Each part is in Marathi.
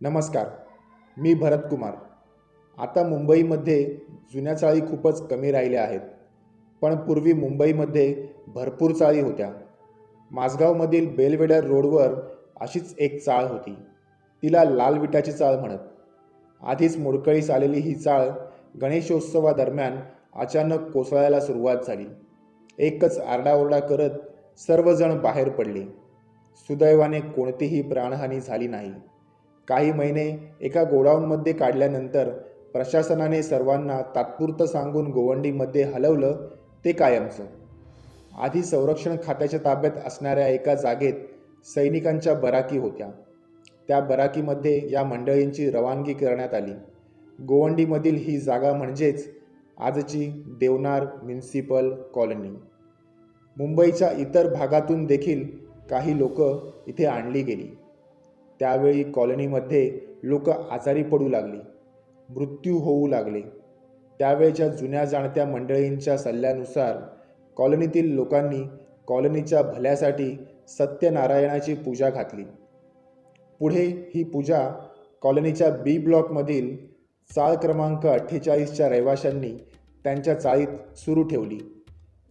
नमस्कार मी भरत कुमार. आता मुंबईमध्ये जुन्या चाळी खूपच कमी राहिल्या आहेत पण पूर्वी मुंबईमध्ये भरपूर चाळी होत्या. माझगावमधील बेलवेडर रोडवर अशीच एक चाळ होती. तिला लाल विटाची चाळ म्हणत. आधीच मोडकळीस आलेली ही चाळ गणेशोत्सवादरम्यान अचानक कोसळायला सुरुवात झाली. एकच आरडाओरडा करत सर्वजण बाहेर पडले. सुदैवाने कोणतीही प्राणहानी झाली नाही. काही महिने एका गोडाऊनमध्ये काढल्यानंतर प्रशासनाने सर्वांना तात्पुरतं सांगून गोवंडीमध्ये हलवलं ते कायमचं. आधी संरक्षण खात्याच्या ताब्यात असणाऱ्या एका जागेत सैनिकांच्या बराकी होत्या. त्या बराकीमध्ये या मंडळींची रवानगी करण्यात आली. गोवंडीमधील ही जागा म्हणजेच आजची देवनार म्युन्सिपल कॉलनी. मुंबईच्या इतर भागातून देखील काही लोक इथे आणली गेली. त्यावेळी कॉलनीमध्ये लोक आजारी पडू लागली. मृत्यू होऊ लागले. त्यावेळच्या जुन्या जाणत्या मंडळींच्या सल्ल्यानुसार कॉलनीतील लोकांनी कॉलनीच्या भल्यासाठी सत्यनारायणाची पूजा घातली. पुढे ही पूजा कॉलनीच्या बी ब्लॉकमधील चाळ क्रमांक अठ्ठेचाळीसच्या रहिवाशांनी त्यांच्या चाळीत सुरू ठेवली.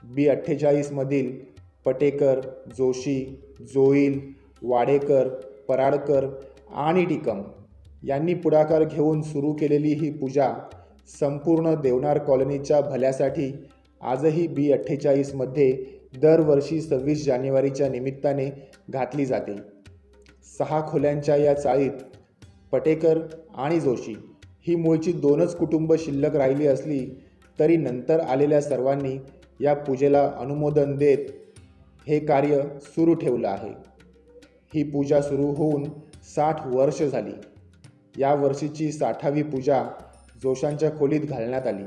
बी अठ्ठेचाळीसमधील पटेकर जोशी जोईल वाडेकर पराडकर आणि टिकम यांनी पुढाकार घेऊन सुरू केलेली ही पूजा संपूर्ण देवनार कॉलनीच्या भल्यासाठी आजही बी अठ्ठेचाळीसमध्ये दरवर्षी सव्वीस जानेवारीच्या निमित्ताने घातली जाते. सहा खोल्यांच्या या चाळीत पटेकर आणि जोशी ही मूळची दोनच कुटुंब शिल्लक राहिली असली तरी नंतर आलेल्या सर्वांनी या पूजेला अनुमोदन देत हे कार्य सुरू ठेवलं आहे. ही पूजा सुरू होऊन साठ वर्ष झाली. या वर्षीची साठावी पूजा जोशांच्या खोलीत घालण्यात आली.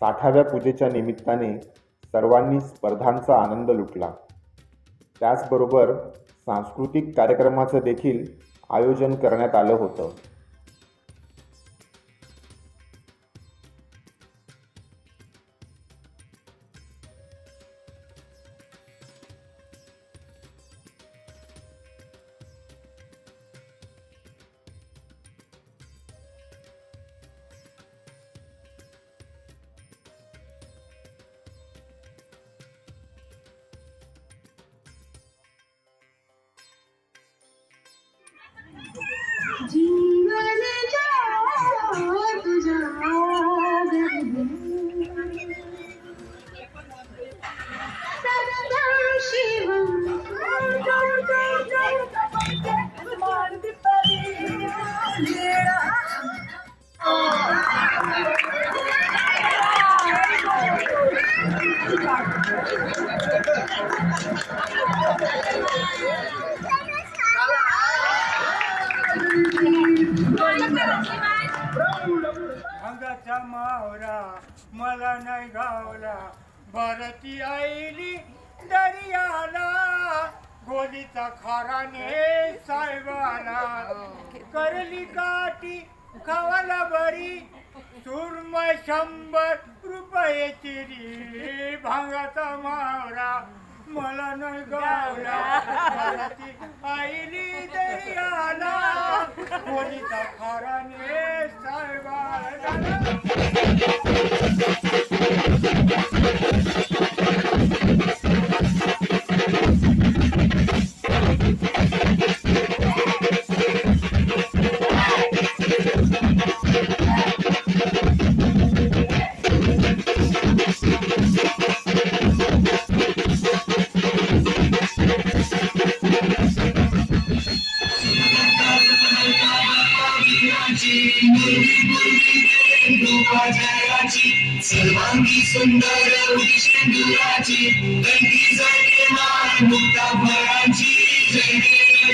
साठाव्या पूजेच्या निमित्ताने सर्वांनी स्पर्धांचा आनंद लुटला. त्याचबरोबर सांस्कृतिक कार्यक्रमाचं देखील आयोजन करण्यात आलं होतं. नाही भरती आईली दर्याला गोलीचा खाराने साहेबाला. करली काठी खावाला बरी सुरमय शंभर रुपये चिरी भांगाचा मावरा. मला न गावला. भरती आईली दर्याला गोलीचा खाराने साहेबाला. जयाची सर्वांगी सुंदर विष्णुराची कंठी जाते माय मुक्ता फळाची जय देव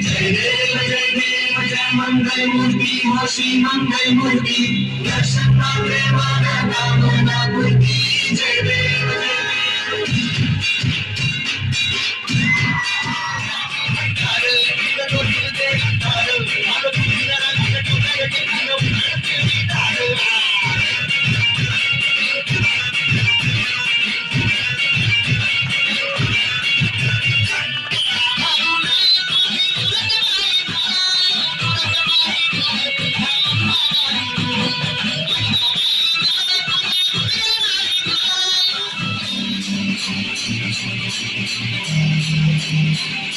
जय देव जय देव जय मंगल मूर्ती माशी मंगल मूर्ती दर्शन मात्रे माना नागुर्ती जय देव जय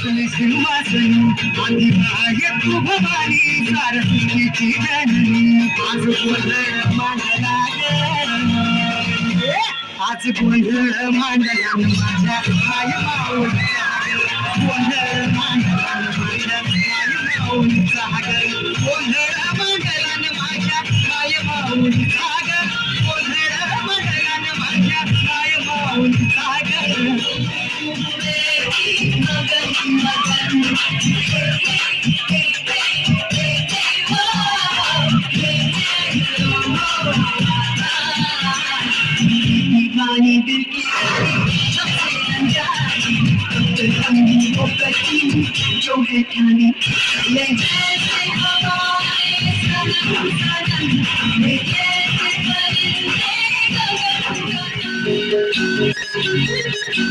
सिंहासनी आधी बाह्य तू भवानी सारस्वतीची जननी आज गोंधळ मांडला आज गोंधळ मांडला माझ्या माय गोंधळ मांडला माझ्या माय Yeah.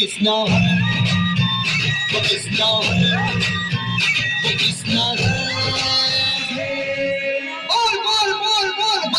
it's not. But it's not. But it's not. Bol, bol, bol, bol.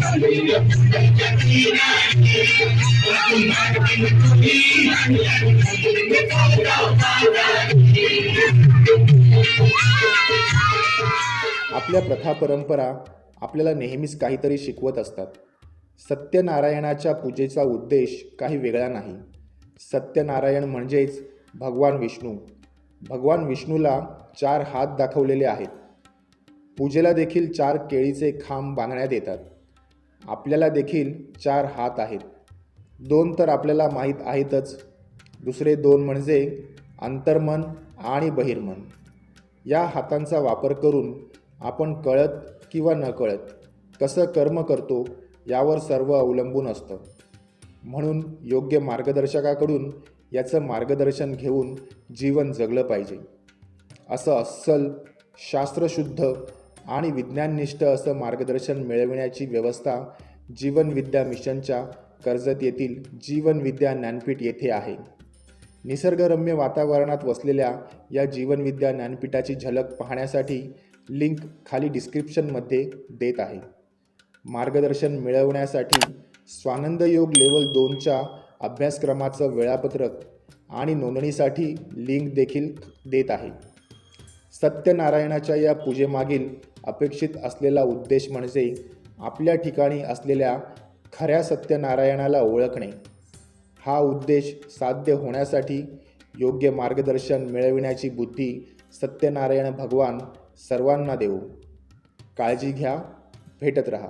आपल्या प्रथा परंपरा आपल्याला नेहमीच काहीतरी शिकवत असतात. सत्यनारायणाच्या पूजेचा उद्देश काही वेगळा नाही. सत्यनारायण म्हणजेच भगवान विष्णू. भगवान विष्णूला चार हात दाखवलेले आहेत. पूजेला देखील चार केळीचे खांब बांधण्यात येतात. आपल्याला देखील चार हात आहेत. दोन तर आपल्याला माहीत आहेतच. दुसरे दोन म्हणजे अंतर्मन आणि बहिर्मन. या हातांचा वापर करून आपण कळत किंवा न कळत कसं कर्म करतो यावर सर्व अवलंबून असतं. म्हणून योग्य मार्गदर्शकाकडून याचं मार्गदर्शन घेऊन जीवन जगलं पाहिजे. असं अस्सल शास्त्रशुद्ध आणि विज्ञाननिष्ठ असं मार्गदर्शन मिळविण्याची व्यवस्था जीवनविद्या मिशनच्या कर्जत येथील जीवनविद्या ज्ञानपीठ येथे आहे. निसर्गरम्य वातावरणात वसलेल्या या जीवनविद्या ज्ञानपीठाची झलक पाहण्यासाठी लिंक खाली डिस्क्रिप्शनमध्ये देत आहे. मार्गदर्शन मिळवण्यासाठी स्वानंद योग लेवल दोनच्या अभ्यासक्रमाचं वेळापत्रक आणि नोंदणीसाठी लिंक देखील देत आहे. सत्यनारायणाच्या या पूजेमागील अपेक्षित असलेला उद्देश म्हणजे आपल्या ठिकाणी असलेल्या खऱ्या सत्यनारायणाला ओळखणे. हा उद्देश साध्य होण्यासाठी योग्य मार्गदर्शन मिळविण्याची बुद्धी सत्यनारायण भगवान सर्वांना देऊ काळजी घ्या भेटत रहा.